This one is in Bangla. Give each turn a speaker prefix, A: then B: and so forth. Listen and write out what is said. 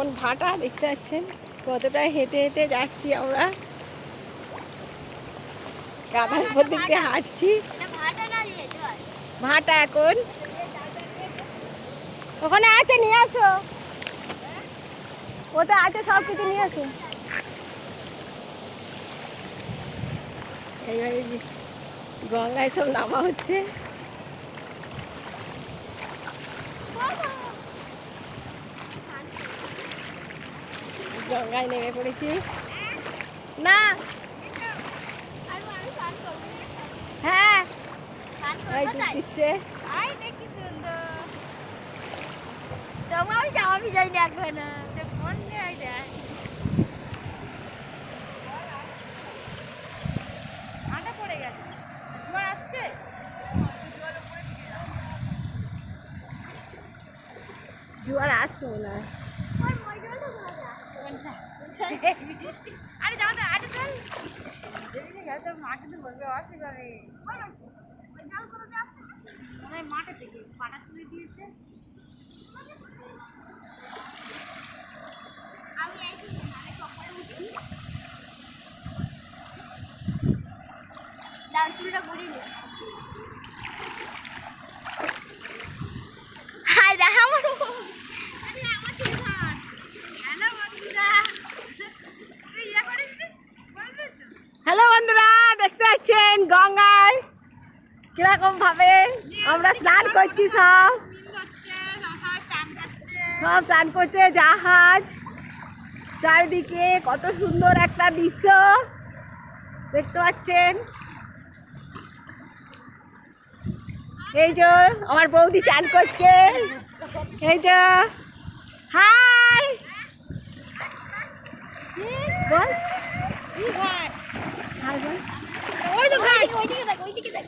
A: এখন ভাটা দেখতে পাচ্ছেন। কতটা হেঁটে হেঁটে যাচ্ছি আমরা। গাধার উপর দিক হাঁটছি। ভাটা এখন। ওখানে আছে, নিয়ে আসো। ওটা আছে, সব কিছু নিয়ে আসো। গঙ্গায় সব নামা হচ্ছে। গঙ্গায় নেমে পড়েছি না। হ্যাঁ। দিচ্ছে
B: তোমার জামা ভিজাই না এখন ফোন দেয় আসছে
A: জোয়ার আসছে মনে হয়
B: আরে যাও তো আটা চল যেদিকে গেছে তোর মাকে তো বলবে আসছে করে মনে হয় মাঠে থেকে পাটা তুলে দিয়েছে দাও চুলটা ঘুরিয়ে নে হাই দেখা আমার আরে আমার চুল ধর হ্যালো বন্ধুরা তুই ইয়ে করেছিস করেছিস
A: হ্যালো বন্ধুরা, দেখতে পাচ্ছেন গঙ্গায়? কীরকম ভাবে আমরা স্নান করছি সব। সব চান করছে, জাহাজ। চারিদিকে কত সুন্দর একটা দৃশ্য। দেখতে পাচ্ছেন? এই যে আমার বৌদি চান করছে। এই যে, হাই!